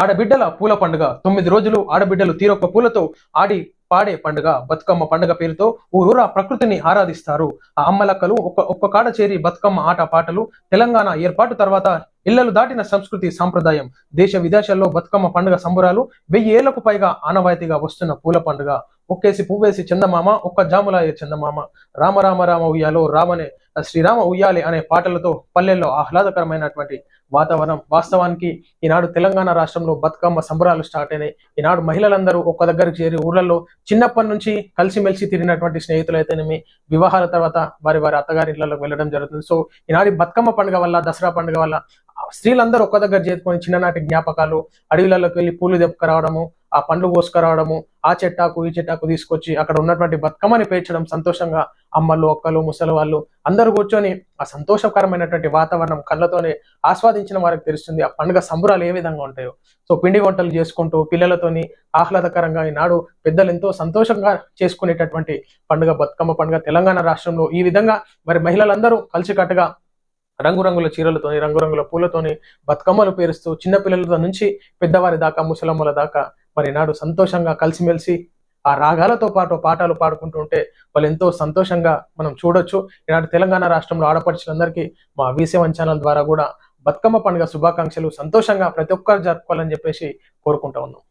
ఆడబిడ్డల పూల పండుగ. తొమ్మిది రోజులు ఆడబిడ్డలు తీరొక్క పూలతో ఆడి పాడే పండుగ. బతుకమ్మ పండుగ పేరుతో ఊరూరా ప్రకృతిని ఆరాధిస్తారు. ఆ అమ్మలక్కలు ఒక్క ఒక్క కాడ చేరి బతుకమ్మ ఆట పాటలు తెలంగాణ ఏర్పాటు తర్వాత ఇళ్ళలు దాటిన సంస్కృతి సాంప్రదాయం. దేశ విదేశాల్లో బతుకమ్మ పండుగ సంబరాలు వెయ్యి ఏళ్ళకు పైగా ఆనవాయితీగా వస్తున్న పూల పండుగ. ఒక్కేసి పువ్వేసి చందమామ ఒక్క జాములాయ చందమామ. రామ రామ రామ ఉయ్యాలో రామనే శ్రీరామ ఉయ్యాలి అనే పాటలతో పల్లెల్లో ఆహ్లాదకరమైనటువంటి వాతావరణం. వాస్తవానికి ఈనాడు తెలంగాణ రాష్ట్రంలో బతుకమ్మ సంబరాలు స్టార్ట్ అయినాయి. ఈనాడు మహిళలందరూ ఒక్క దగ్గరికి చేరి ఊర్లలో చిన్నప్పటి నుంచి కలిసిమెలిసి తిరిగినటువంటి స్నేహితులైతేనేమి వివాహాల తర్వాత వారి వారి అత్తగారి ఇళ్ళకు వెళ్ళడం జరుగుతుంది. సో ఈనాడు బతుకమ్మ పండుగ వల్ల దసరా పండుగ వల్ల స్త్రీలందరూ ఒక్క దగ్గర చేరుకొని చిన్ననాటి జ్ఞాపకాలు అడవిలలోకి వెళ్ళి పూలు దెప్పుకురావడము ఆ పండ్లు కోసుకురావడము ఆ చెట్టాకు ఈ చెట్టాకు తీసుకొచ్చి అక్కడ ఉన్నటువంటి బతుకమ్మని పేర్చడం సంతోషంగా అమ్మలు ఒక్కలు ముసలి వాళ్ళు అందరూ కూర్చొని ఆ సంతోషకరమైనటువంటి వాతావరణం కళ్ళతోనే ఆస్వాదించిన వారికి తెలుస్తుంది ఆ పండుగ సంబురాలు ఏ విధంగా ఉంటాయో. సో పిండి వంటలు చేసుకుంటూ పిల్లలతోని ఆహ్లాదకరంగా ఈనాడు పెద్దలు ఎంతో సంతోషంగా చేసుకునేటటువంటి పండుగ బతుకమ్మ పండుగ. తెలంగాణ రాష్ట్రంలో ఈ విధంగా మరి మహిళలందరూ కలిసికట్టుగా రంగురంగుల చీరలతోని రంగురంగుల పూలతోని బతుకమ్మలు పేరుస్తూ చిన్నపిల్లల నుంచి పెద్దవారి దాకా ముసలమ్మల దాకా మరి నాడు సంతోషంగా కలిసిమెలిసి ఆ రాగాలతో పాటు పాటలు పాడుకుంటూ ఉంటే వాళ్ళు ఎంతో సంతోషంగా మనం చూడొచ్చు. ఈనాడు తెలంగాణ రాష్ట్రంలో ఆడపడుచులందరికీ మా వీసీవన్ ఛానల్ ద్వారా కూడా బతుకమ్మ పండుగ శుభాకాంక్షలు. సంతోషంగా ప్రతి ఒక్కరు జరుపుకోవాలని చెప్పేసి కోరుకుంటా ఉన్నాం.